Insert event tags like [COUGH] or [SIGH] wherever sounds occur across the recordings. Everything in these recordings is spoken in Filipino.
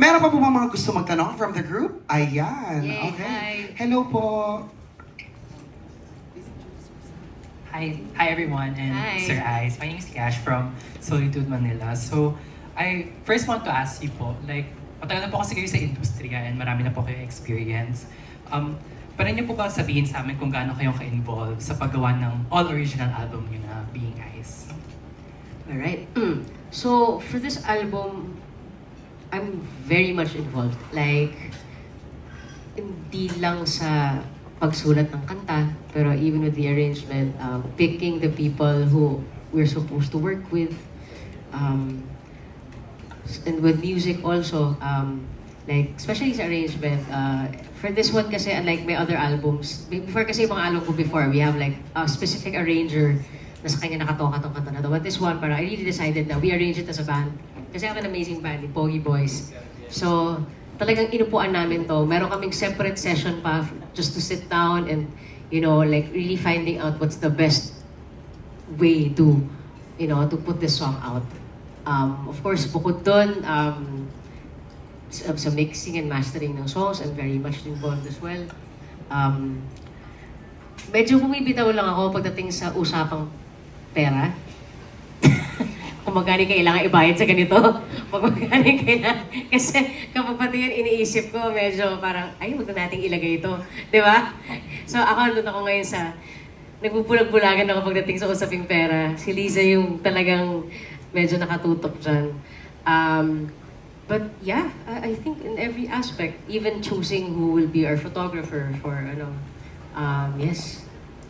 Meron pa po ba mga gusto magtanong from the group? Ayan. Yay, okay. hi. Hello po. Hi, hi everyone, and Hi. Sir Ice. My name is Cash from Solitude, Manila. So, I first want to ask you po, like, matagal na po kasi kayo sa industriya and marami na po kayo experience. Um, pwede niyo po ba sabihin sa amin kung gaano kayong ka-involve sa paggawa ng all-original album niyo na Being Ice? Alright. [CLEARS THROAT] So, for this album, I'm very much involved. Like, hindi lang sa pagsulat ng kanta, pero even with the arrangement, um, picking the people who we're supposed to work with, um, and with music also, um, like, especially sa arrangement, uh, for this one kasi, unlike my other albums, before kasi yung mga album ko before, we have like a specific arranger na sa kanya nakatoka tong kanta na to. But this one, parang I really decided na we arrange it as a band. Kasi have an amazing yung Pogi Boys. So, talagang inupuan namin to. Meron kaming separate session pa just to sit down and, you know, like really finding out what's the best way to, you know, to put this song out. Um, of course, bukod doon, um, sa, sa mixing and mastering ng songs, I'm very much involved as well. Um, medyo bumibitaw lang ako pagdating sa usapang pera. Kung magkano kailangan ibayad sa ganito. [LAUGHS] Pag magkano kailangan. Kasi kapag pati yun iniisip ko, medyo parang, ay, huwag na nating ilagay ito. Di ba? So ako, nandun ako ngayon sa, nagbubulag-bulagan ako pagdating sa usaping pera. Si Liza yung talagang medyo nakatutok dyan. Um, but yeah, I, I think in every aspect, even choosing who will be our photographer for ano, um, yes.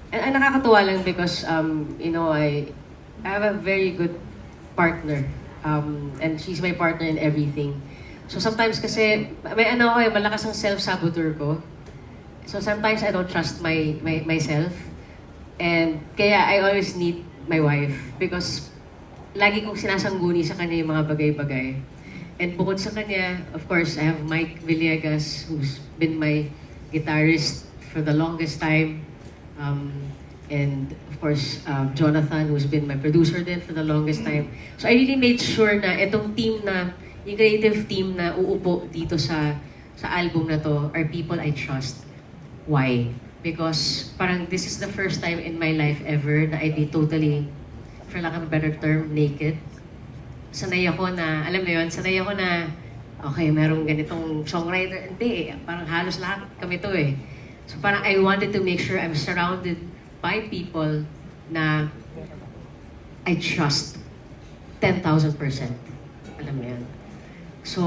And, and nakakatuwa lang because, um, you know, I, I have a very good partner. Um, and she's my partner in everything. So sometimes kasi, may ano ako eh, malakas ang self-saboteur ko. So sometimes I don't trust my, my myself. And kaya I always need my wife because lagi kong sinasangguni sa kanya yung mga bagay-bagay. And bukod sa kanya, of course, I have Mike Villegas who's been my guitarist for the longest time. Um, and of course, um, Jonathan who's been my producer din for the longest time. So I really made sure na itong team na, yung creative team na uupo dito sa sa album na to are people I trust. Why? Because parang this is the first time in my life ever na I'd be totally, for lack of a better term, naked. Sanay ako na, alam mo yun, sanay ako na, okay, merong ganitong songwriter. Hindi eh, parang halos lahat kami to eh. So parang I wanted to make sure I'm surrounded by people na I trust 10,000%. Alam mo yan. So,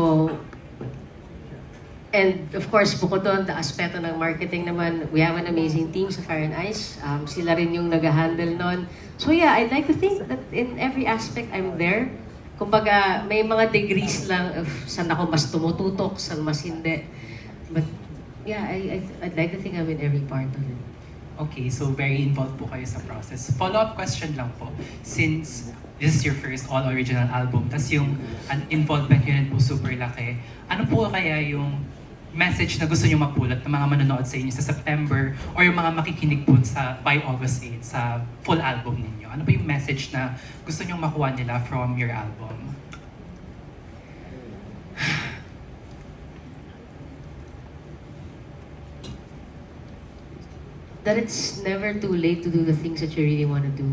And of course, bukod doon, the aspeto ng marketing naman, we have an amazing team sa Fire and Ice. Um, sila rin yung nag-handle nun. So yeah, I'd like to think that in every aspect, I'm there. Kumbaga, may mga degrees lang of saan ako mas tumututok, saan mas hindi. But yeah, I, I, I'd like to think I'm in every part of it. Okay, so very involved po kayo sa process. Follow-up question lang po. Since this is your first all-original album, tas yung involvement yun po super laki, ano po kaya yung message na gusto nyo mapulot ng mga manonood sa inyo sa September or yung mga makikinig po sa by August 8 sa full album ninyo? Ano ba yung message na gusto nyo makuha nila from your album? That it's never too late to do the things that you really want to do.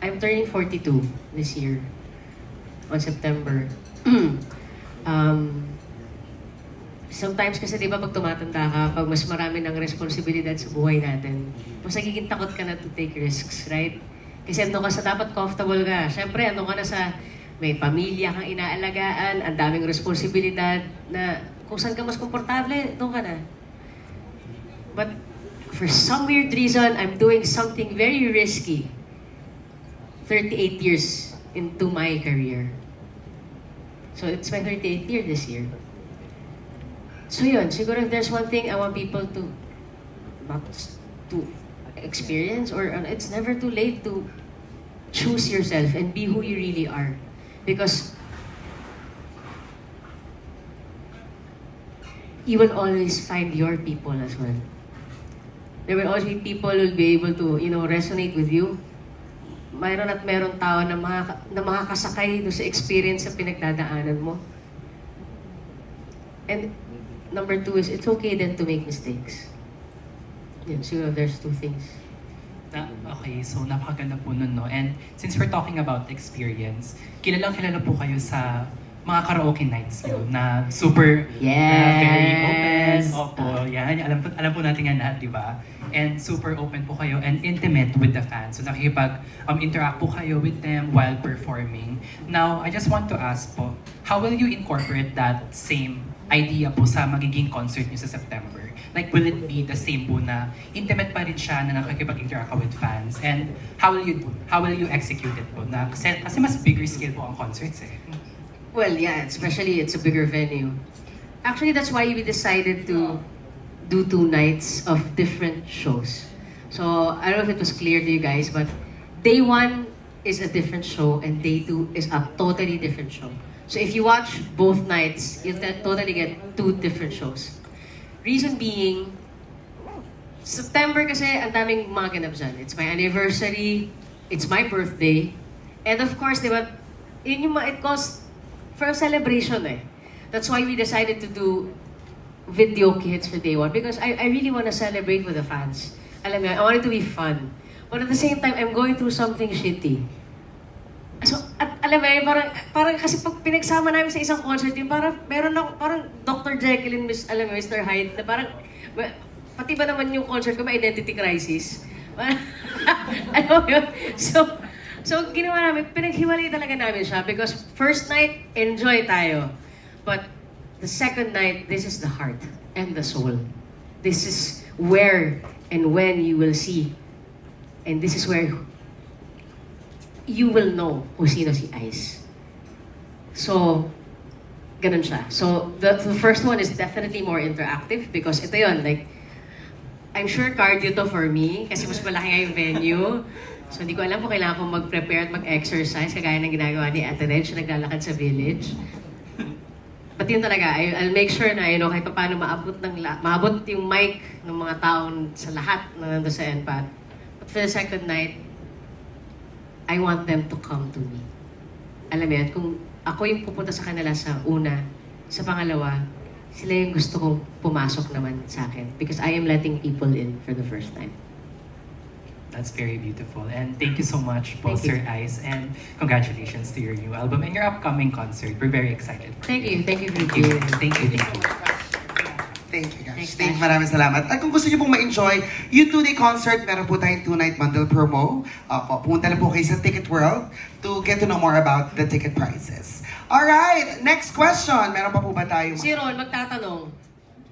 I'm turning 42 this year, on September. [CLEARS THROAT] um, sometimes kasi di ba pag tumatanda ka, pag mas marami ng responsibilidad sa buhay natin, mas nagiging takot ka na to take risks, right? Kasi ando ka sa dapat comfortable ka. Siyempre, ando ka na sa may pamilya kang inaalagaan, ang daming responsibilidad na kung saan ka mas komportable, doon ka na. But for some weird reason, I'm doing something very risky. 38 years into my career. So it's my 38th year this year. So yun, siguro if there's one thing I want people to not to experience or ano, it's never too late to choose yourself and be who you really are. Because you will always find your people as well. There will always be people will be able to, you know, resonate with you. Mayroon at mayroon tao na, mga, na makakasakay doon sa experience sa pinagdadaanan mo. And number two is, it's okay then to make mistakes. Yun, siguro there's two things. Na, okay, so napakaganda po nun, no? And since we're talking about experience, kilalang kilala po kayo sa mga karaoke nights nyo na super na very open. Yes! Opo, yan. Alam, po- alam po natin yan lahat, di ba? And super open po kayo and intimate with the fans. So nakikipag um, interact po kayo with them while performing. Now, I just want to ask po, how will you incorporate that same idea po sa magiging concert nyo sa September? Like, will it be the same po na intimate pa rin siya na nakikipag-interact ka with fans? And how will you how will you execute it po? Na, kasi, kasi mas bigger scale po ang concerts eh. Well, yeah, especially it's a bigger venue. Actually, that's why we decided to do two nights of different shows. So, I don't know if it was clear to you guys, but day one is a different show and day two is a totally different show. So, if you watch both nights, you'll totally get two different shows. Reason being, September kasi ang daming mga ganap dyan. It's my anniversary, it's my birthday, and of course, di ba, yun yung mga, it calls for a celebration eh. That's why we decided to do video kits for day one because I, I really want to celebrate with the fans. Alam mo, I want it to be fun. But at the same time, I'm going through something shitty. So, at alam mo, yun, parang, parang kasi pag pinagsama namin sa isang concert, yung parang, meron ako, parang Dr. Jekyll and Miss, alam mo, Mr. Hyde, na parang, pati ba naman yung concert ko, may identity crisis. [LAUGHS] Mo yun? So, so ginawa namin, pinaghiwalay talaga namin siya because first night, enjoy tayo. But the second night, this is the heart and the soul. This is where and when you will see. And this is where you will know kung sino si Ice. So, ganun siya. So, the, the first one is definitely more interactive because ito yon like, I'm sure cardio to for me kasi mas malaki nga yung venue. [LAUGHS] So, hindi ko alam kung kailangan kong mag-prepare at mag-exercise kagaya ng ginagawa ni Ate Reg na naglalakad sa village. But yun talaga, I'll make sure na, you know, kahit paano maabot, ng, maabot yung mic ng mga taon sa lahat na nandun sa NPAT. But for the second night, I want them to come to me. Alam mo yan, kung ako yung pupunta sa kanila sa una, sa pangalawa, sila yung gusto kong pumasok naman sa akin. Because I am letting people in for the first time. That's very beautiful. And thank you so much po, Thank you. Sir Ice. And congratulations to your new album and your upcoming concert. We're very excited. for Thank you. Thank you Thank you. Thank you. Thank you. Thank you, guys. Thanks, Thank you, Ash. maraming salamat. At kung gusto niyo pong ma-enjoy yung two-day concert, meron po tayong two-night bundle promo. Opo, pumunta na po kayo sa Ticket World to get to know more about the ticket prices. Alright, next question. Meron pa po ba tayong... Si Ron, magtatanong.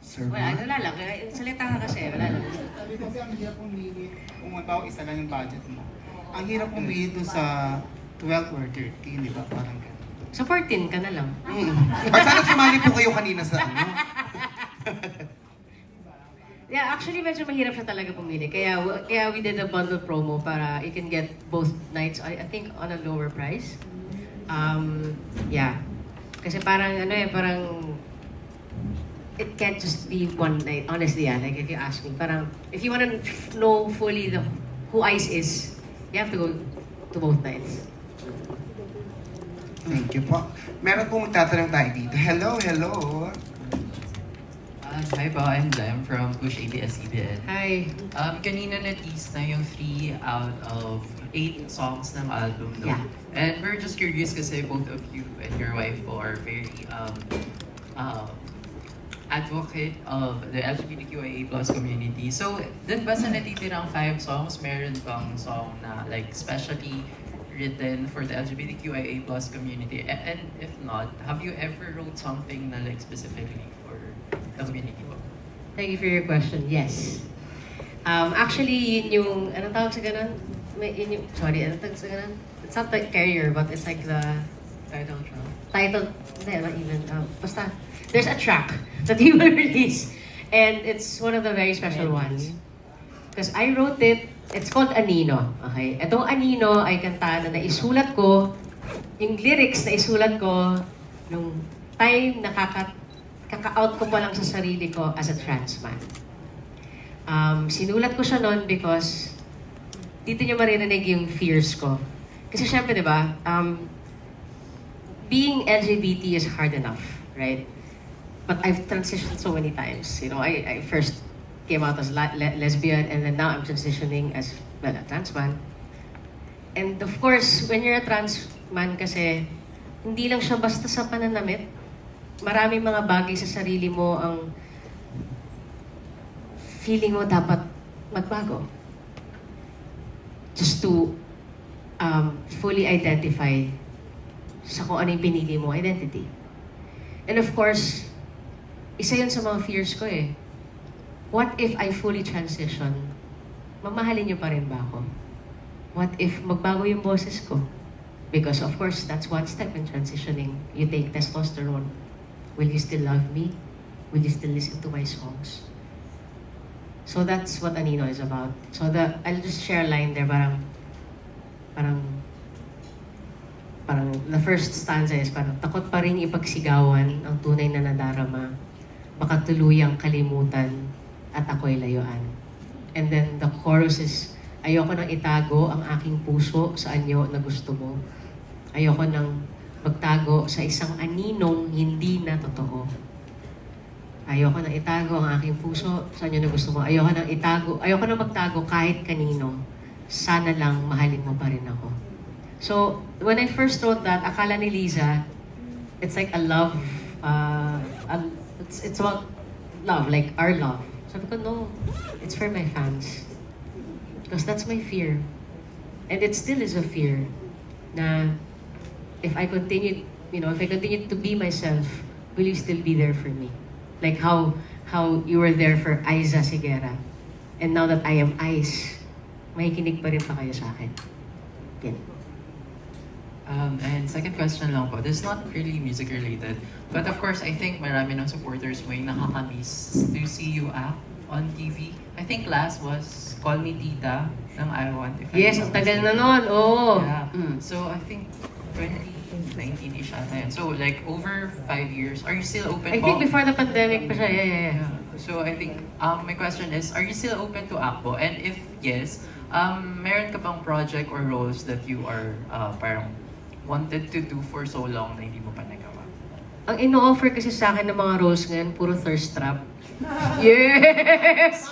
Sir Wala, wala lang. Salita ka kasi. Wala lang. Sabi kasi ang hirap pumili, kung halimbawa isa lang yung budget mo. Ang hirap pumili dun sa 12 or 13, di ba? Parang ganun. Sa 14 ka na lang. Mm. Or sana sumali po kayo kanina sa ano. [LAUGHS] Yeah, actually medyo mahirap siya talaga pumili. Kaya kaya we did a bundle promo para you can get both nights I, I think on a lower price. Um, yeah. Kasi parang ano eh, parang it can't just be one night. Honestly, yeah, like if you ask me, parang if you want to know fully the who Ice is, you have to go to both nights. Thank you po. Meron pong magtatanong tayo dito. Hello, hello. Um, hi po, I'm Lem from Push ABS-CBN. Hi. Um, kanina na-tease na yung 3 out of 8 songs ng album, no? Yeah. And we're just curious kasi both of you and your wife po are very um, um, advocate of the LGBTQIA plus community. So, dun ba sa natitirang 5 songs, meron bang song na like specially written for the LGBTQIA plus community? And if not, have you ever wrote something na like specifically for the community po? Thank you for your question. Yes. Um, actually, yun yung, anong tawag sa ganun? May, yun yung, sorry, anong tawag sa ganun? It's not the carrier, but it's like the Title track. title, hindi, not even, um, basta, there's a track that he [LAUGHS] will release. And it's one of the very special ones. Because I wrote it, it's called Anino. Okay? Itong Anino ay kanta na naisulat ko, yung lyrics na isulat ko nung time na kaka, kaka-out ko pa lang sa sarili ko as a trans man. Um, sinulat ko siya noon because dito niyo maririnig yung fears ko. Kasi syempre, di ba, um, being LGBT is hard enough, right? But I've transitioned so many times. You know, I, I first came out as le- lesbian and then now I'm transitioning as, well, a trans man. And of course, when you're a trans man kasi, hindi lang siya basta sa pananamit. Maraming mga bagay sa sarili mo ang feeling mo dapat magbago. Just to um, fully identify sa kung ano yung pinili mo identity. And of course, isa yun sa mga fears ko eh. What if I fully transition? Mamahalin niyo pa rin ba ako? What if magbago yung boses ko? Because of course, that's one step in transitioning. You take testosterone. Will you still love me? Will you still listen to my songs? So that's what Anino is about. So the I'll just share a line there, parang parang parang the first stanza is parang takot pa rin ipagsigawan ang tunay na nadarama baka tuluyang kalimutan at ako'y layuan. And then the chorus is ayoko nang itago ang aking puso sa anyo na gusto mo. Ayoko nang magtago sa isang aninong hindi na totoo. Ayoko nang itago ang aking puso sa anyo na gusto mo. Ayoko nang itago, ayoko nang magtago kahit kanino. Sana lang mahalin mo pa rin ako. So, when I first wrote that, akala ni Liza, it's like a love, uh, a- it's, it's about love, like our love. Sabi ko, no, it's for my fans. Because that's my fear. And it still is a fear na if I continue, you know, if I continue to be myself, will you still be there for me? Like how how you were there for Aiza Sigera. And now that I am Ice, makikinig pa rin pa kayo sa akin. Yan. Um, and second question lang po, this is not really music related, but of course, I think marami ng supporters mo yung nakakamiss to see you act on TV. I think last was Call Me Tita ng I Want. If I'm Yes, not ang tagal na mistaken. nun. Oo. Yeah. Mm. So I think 2019-ish ata yan. So like over five years, are you still open I po? think before the pandemic pa siya. Yeah, yeah, yeah. Yeah. So I think um, my question is, are you still open to act po? And if yes, um, meron ka bang project or roles that you are uh, parang wanted to do for so long na hindi mo pa nagawa? Ang ino-offer kasi sa akin ng mga roles ngayon, puro thirst trap. [LAUGHS] Yes!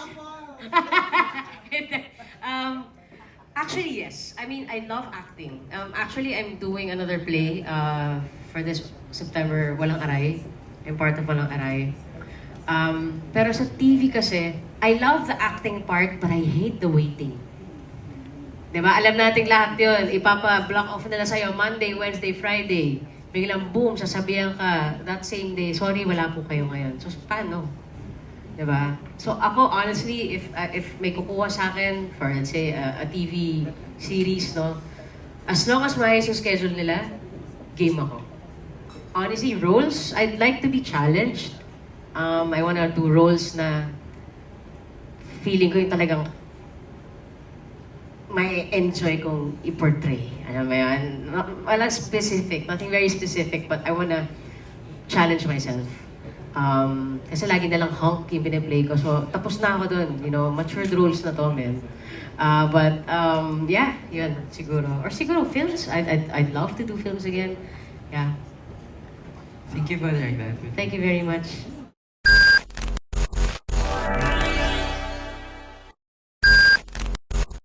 [LAUGHS] um, actually, yes. I mean, I love acting. Um, actually, I'm doing another play uh, for this September, Walang Aray. I'm part of Walang Aray. Um, pero sa TV kasi, I love the acting part, but I hate the waiting. Diba? Alam nating lahat yun. Ipapa-block off nila sa'yo Monday, Wednesday, Friday. Biglang boom, sasabihan ka that same day, sorry, wala po kayo ngayon. So, paano? Diba? So, ako, honestly, if uh, if may kukuha sa akin for, let's say, a, a TV series, no? As long as maayos yung schedule nila, game ako. Honestly, roles, I'd like to be challenged. Um, I wanna do roles na feeling ko yung talagang may enjoy kong i-portray. Alam mo yun? Walang specific, nothing very specific, but I wanna challenge myself. Um, kasi lagi na lang honk yung piniplay ko. So, tapos na ako dun. You know, matured roles na to, man. Uh, but, um, yeah, yun, siguro. Or siguro, films. I'd, I'd, I'd love to do films again. Yeah. Thank you, Brother Agad. Thank you very much.